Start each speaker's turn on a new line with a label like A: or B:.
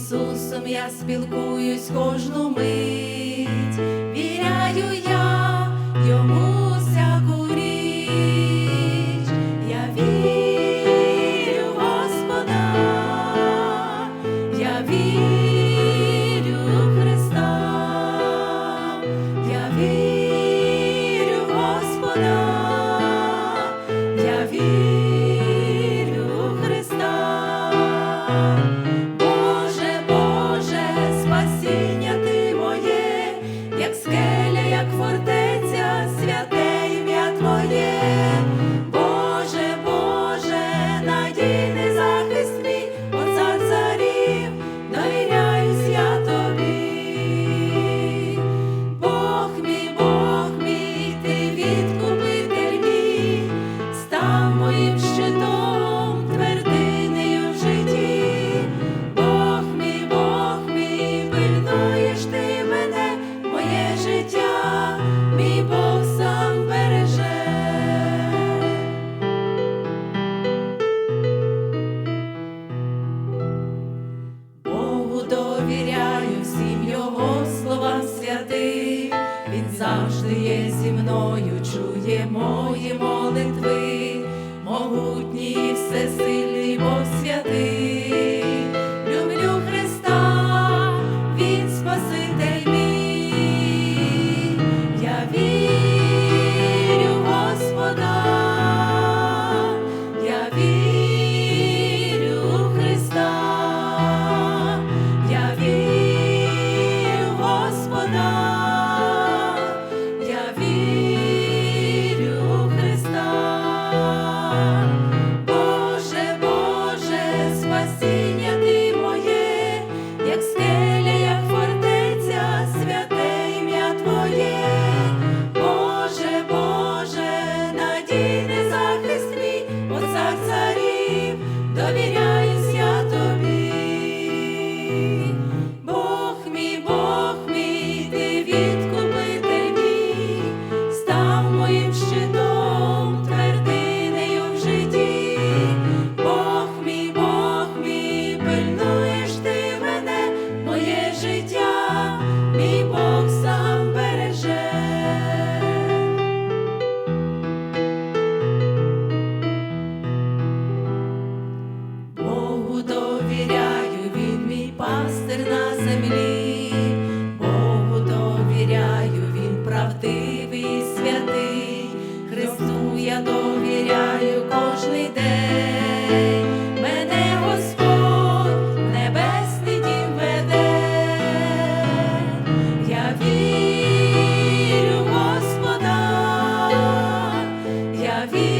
A: Ісусом я спілкуюсь кожну мить. Доверяй David.